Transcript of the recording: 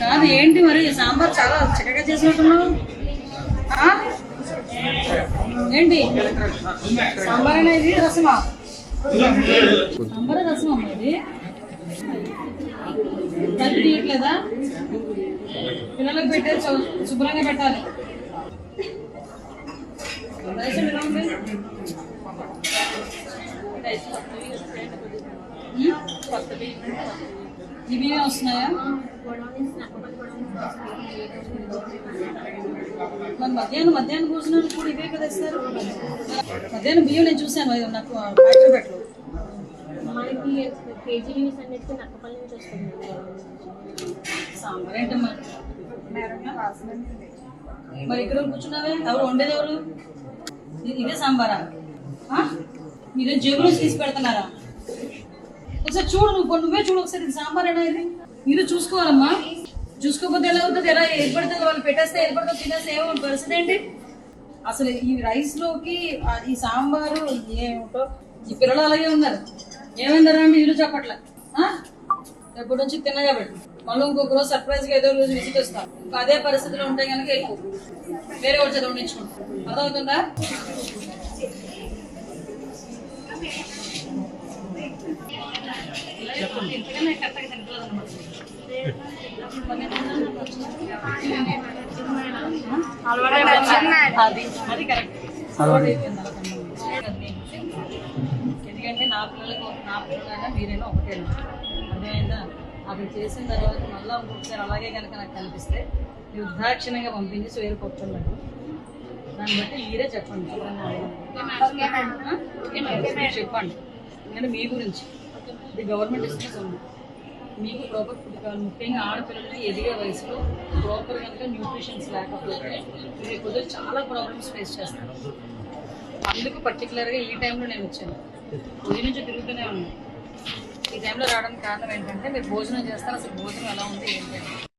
కాదు ఏంటి మరి? సాంబార్ చాలా చక్కగా చేసినట్టున్నావు. ఏంటి? సాంబార్ అనేది రసమా? సాంబార్ రసమా ఇది తల్లి తీయట్లేదా? పిల్లలకు పెట్టే శుభ్రంగా పెట్టాలి. రైస్ ఇవి వస్తున్నాయా మరి మధ్యాహ్నం మధ్యాహ్నం భోజనాలు కూడా ఇవే కదా ఇస్తారు మధ్యాహ్నం బియ్యం నేను చూశాను నాకు ఫ్యాక్టరీ పెట్టలు మనకి కేజీ న్యూస్ అన్నిటికీ నక్కపల్లి నుంచి వస్తుంది. సాంబార్ ఏంటమ్మా? మరి ఇక్కడ కూర్చున్నావే? ఎవరు వండేది ఎవరు? ఇదే సాంబారా? మీరే జేబులో తీసి పెడుతున్నారా? ఒకసారి చూడు నువ్వు నువ్వే చూడు ఒకసారి సాంబార్ అయినా ఇది? మీరు చూసుకోవాలమ్మా. చూసుకోకపోతే ఎలా అవుతుంది? ఎలా ఏర్పడుతుంది? వాళ్ళు పెట్టేస్తే ఏర్పడుతుంది తినేస్తే ఏమో పరిస్థితి ఏంటి? అసలు ఈ రైస్లోకి ఈ సాంబారు ఏమిటో ఈ పిల్లలు అలాగే ఉన్నారు. ఏమైందరా అంటే ఇల్లు చెప్పట్లే? ఎప్పటి నుంచి తిన్నగా పెట్టు మళ్ళీ ఇంకొక రోజు సర్ప్రైజ్గా ఏదో రోజు విజిట్ వస్తాం. ఇంకా అదే పరిస్థితిలో ఉంటే కనుక వేరే ఒకటి చదువు ఉండించుకుంటాం అర్థమవుతుందా? ఇంతకన్నా కరెక్ట్గా అది కరెక్ట్. ఎందుకంటే నా పిల్లలకు నా పిల్లలైనా మీరైనా ఒకటే అర్థమైందా? అది చేసిన తర్వాత మళ్ళీ ఇంకొకసారి అలాగే కనుక నాకు కనిపిస్తే నిర్దాక్షిణ్యంగా పంపించి వేరు కూర్చున్నాడు దాన్ని బట్టి మీరే చెప్పండి. చెప్పండి. ఎందుకంటే మీ గురించి. ఇది గవర్నమెంట్ ఇస్తున్న సొమ్ము మీకు ప్రాపర్ ఫుడ్ కావాలి. ముఖ్యంగా ఆడపిల్లలకి ఎదిగే వయసులో ప్రాపర్ కనుక న్యూట్రిషన్స్ లేకపోతే రేపు కొద్దిగా చాలా ప్రాబ్లమ్స్ ఫేస్ చేస్తారు. అందుకు పర్టికులర్గా ఈ టైంలో నేను వచ్చాను. ఉదయం నుంచి తిరుగుతూనే ఉన్నాను. ఈ టైంలో రావడానికి కారణం ఏంటంటే మీరు భోజనం చేస్తారు. అసలు భోజనం ఎలా ఉంది ఏంటి